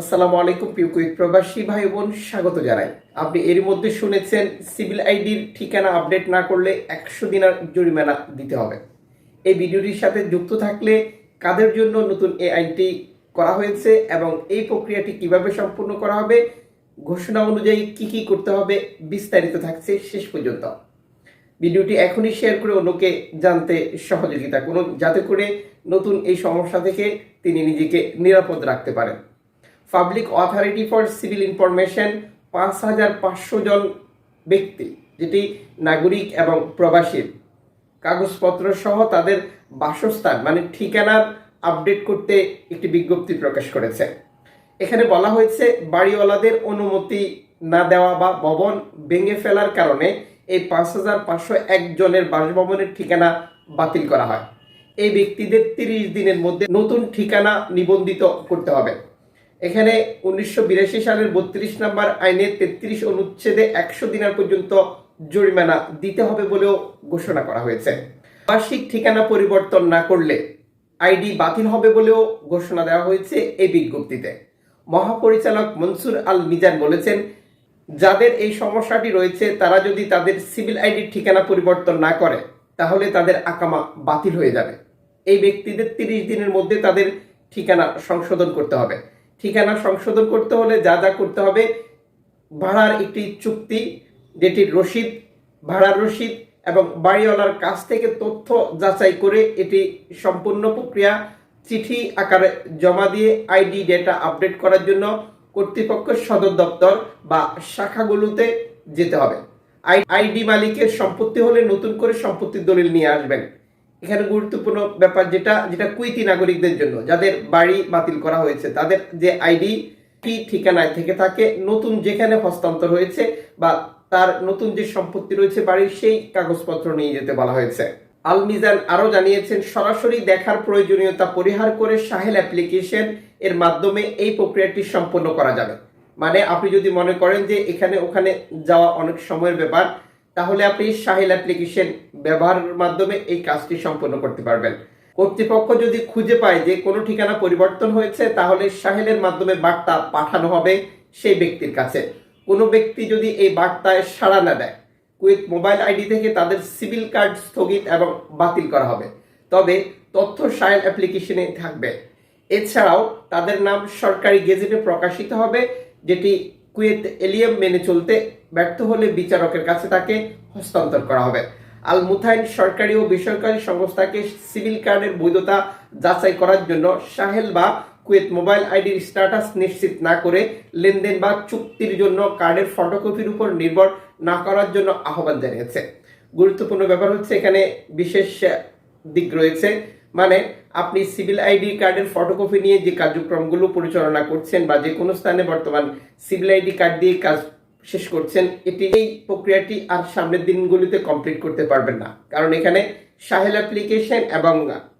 আসসালামু আলাইকুম, প্রিয় কুইক প্রবাসী ভাই বোন স্বাগত জানাই। আপনি এর মধ্যে শুনেছেন, সিভিল আইডির ঠিকানা আপডেট না করলে একশো দিনার জরিমানা দিতে হবে। এই ভিডিওটির সাথে যুক্ত থাকলে কাদের জন্য নতুন এই আইনটি করা হয়েছে এবং এই প্রক্রিয়াটি কীভাবে সম্পূর্ণ করা হবে, ঘোষণা অনুযায়ী কি কি করতে হবে, বিস্তারিত থাকছে শেষ পর্যন্ত। ভিডিওটি এখনই শেয়ার করে অন্যকে জানতে সহযোগিতা করুন, যাতে করে নতুন এই সমস্যা থেকে তিনি নিজেকে নিরাপদ রাখতে পারেন। Public Authority for Civil Information পাঁচ হাজার পাঁচশো জন ব্যক্তি, যেটি নাগরিক এবং প্রবাসীর কাগজপত্র সহ তাদের বাসস্থান মানে ঠিকানার আপডেট করতে একটি বিজ্ঞপ্তি প্রকাশ করেছে। এখানে বলা হয়েছে, বাড়িওয়ালাদের অনুমতি না দেওয়া বা ভবন ভেঙে ফেলার কারণে এই পাঁচ হাজার পাঁচশো একজনের বাসভবনের ঠিকানা বাতিল করা হয়। এই ব্যক্তিদের তিরিশ দিনের মধ্যে নতুন ঠিকানা নিবন্ধিত করতে হবে। এখানে উনিশশো বিরাশি সালের বত্রিশ নম্বর আইনের তেত্রিশ অনুচ্ছেদে একশো দিনের পর্যন্ত জরিমানা দিতে হবে বলেও ঘোষণা করা হয়েছে। বার্ষিক ঠিকানা পরিবর্তন না করলে আইডি বাতিল হবে বলেও ঘোষণা দেওয়া হয়েছে এই বিজ্ঞপ্তিতে। মহাপরিচালক মনসুর আল মিজান বলেছেন, যাদের এই সমস্যাটি রয়েছে, তারা যদি তাদের সিভিল আইডির ঠিকানা পরিবর্তন না করে, তাহলে তাদের আকামা বাতিল হয়ে যাবে। এই ব্যক্তিদের তিরিশ দিনের মধ্যে তাদের ঠিকানা সংশোধন করতে হবে। ঠিকানা সংশোধন করতে হলে যা যা করতে হবে। ভাড়ার একটি চুক্তি যেটির রসিদ, ভাড়ার রসিদ এবং বাড়িওয়ালার কাছ থেকে তথ্য যাচাই করে এটি সম্পূর্ণ প্রক্রিয়া, চিঠি আকারে জমা দিয়ে আইডি ডেটা আপডেট করার জন্য কর্তৃপক্ষ সদর দপ্তর বা শাখাগুলোতে যেতে হবে। আইডি মালিকের সম্পত্তি হলে নতুন করে সম্পত্তির দলিল নিয়ে আসবেন। এখানে গুরুত্বপূর্ণ ব্যাপার যেটা যেটা কুইতি নাগরিকদের জন্য, যাদের বাড়ি বাতিল করা হয়েছে, তাদের যে আইডি, কি ঠিকানায় থেকে থাকে, নতুন যেখানে হস্তান্তর হয়েছে বা তার নতুন যে সম্পত্তি রয়েছে বাড়ির সেই কাগজপত্র নিয়ে যেতে বলা হয়েছে। আল মিজান আরও জানিয়েছেন, সরাসরি দেখার প্রয়োজনীয়তা পরিহার করে সাহেল অ্যাপ্লিকেশন এর মাধ্যমে এই প্রক্রিয়াটি সম্পন্ন করা যাবে। মানে আপনি যদি মনে করেন যে এখানে, ওখানে যাওয়া অনেক সময়ের ব্যাপার তাহলে আপনি সাহেল অ্যাপ্লিকেশন ব্যবহারের মাধ্যমে এই কাজটি সম্পন্ন করতে পারবেন। কর্তৃপক্ষ যদি খুঁজে পায় যে কোনো ঠিকানা পরিবর্তন হয়েছে, তাহলে সাহেলের মাধ্যমে বার্তা পাঠানো হবে সেই ব্যক্তির কাছে। কোনো ব্যক্তি যদি এই বার্তায় সাড়া না দেয় কুইথ মোবাইল আইডি থেকে তাদের সিভিল কার্ড স্থগিত এবং বাতিল করা হবে। তবে তথ্য সাহেল অ্যাপ্লিকেশনে থাকবে। এছাড়াও তাদের নাম সরকারি গেজেটে প্রকাশিত হবে, যেটি কুয়েত এলিয়াম মেনে চলতে ব্যর্থ হলে বিচারকের কাছে তাকে হস্তান্তর করা হবে। আল মুথাইন সরকারি ও বেসরকারি সংস্থাকে সিভিল কার্ডের বৈধতা যাচাই করার জন্য সাহেল বা কুয়েত মোবাইল আইডির স্ট্যাটাস নিশ্চিত না করে লেনদেন বা চুক্তির জন্য কার্ডের ফটোকপির উপর নির্ভর না করার জন্য আহ্বান জানিয়েছে। গুরুত্বপূর্ণ ব্যাপার হচ্ছে এখানে বিশেষ দিক রয়েছে। মানে আপনি সিভিল আইডি কার্ডের ফটোকপি নিয়ে যে কার্যক্রমগুলো পরিচালনা করছেন বা যে কোনো স্থানে বর্তমান সিভিল আইডি কার্ড দিয়ে কাজ শেষ করছেন, এটি এই প্রক্রিয়াটি আর সামনের দিনগুলিতে কমপ্লিট করতে পারবেন না। কারণ এখানে সাহেল অ্যাপ্লিকেশন এবং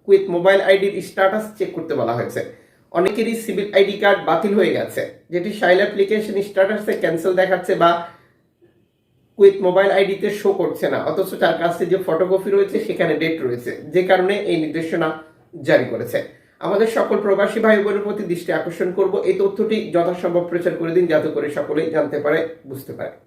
কুইথ মোবাইল আইডির স্ট্যাটাস চেক করতে বলা হয়েছে। অনেকেরই সিভিল আইডি কার্ড বাতিল হয়ে গেছে, যেটি সাইল অ্যাপ্লিকেশন স্ট্যাটাসে ক্যান্সেল দেখাচ্ছে বা কুইথ মোবাইল আইডিতে শো করছে না। অথচ তার কাছে যে ফটোকপি রয়েছে, সেখানে ডেট রয়েছে। যে কারণে এই নির্দেশনা জারি করেছে। আমাদের সকল প্রবাসী ভাই বোনের প্রতি দৃষ্টি আকর্ষণ করব। এই তথ্যটি যথাসম্ভব প্রচার করে দিন, যাতে করে সকলেই জানতে পারে, বুঝতে পারে।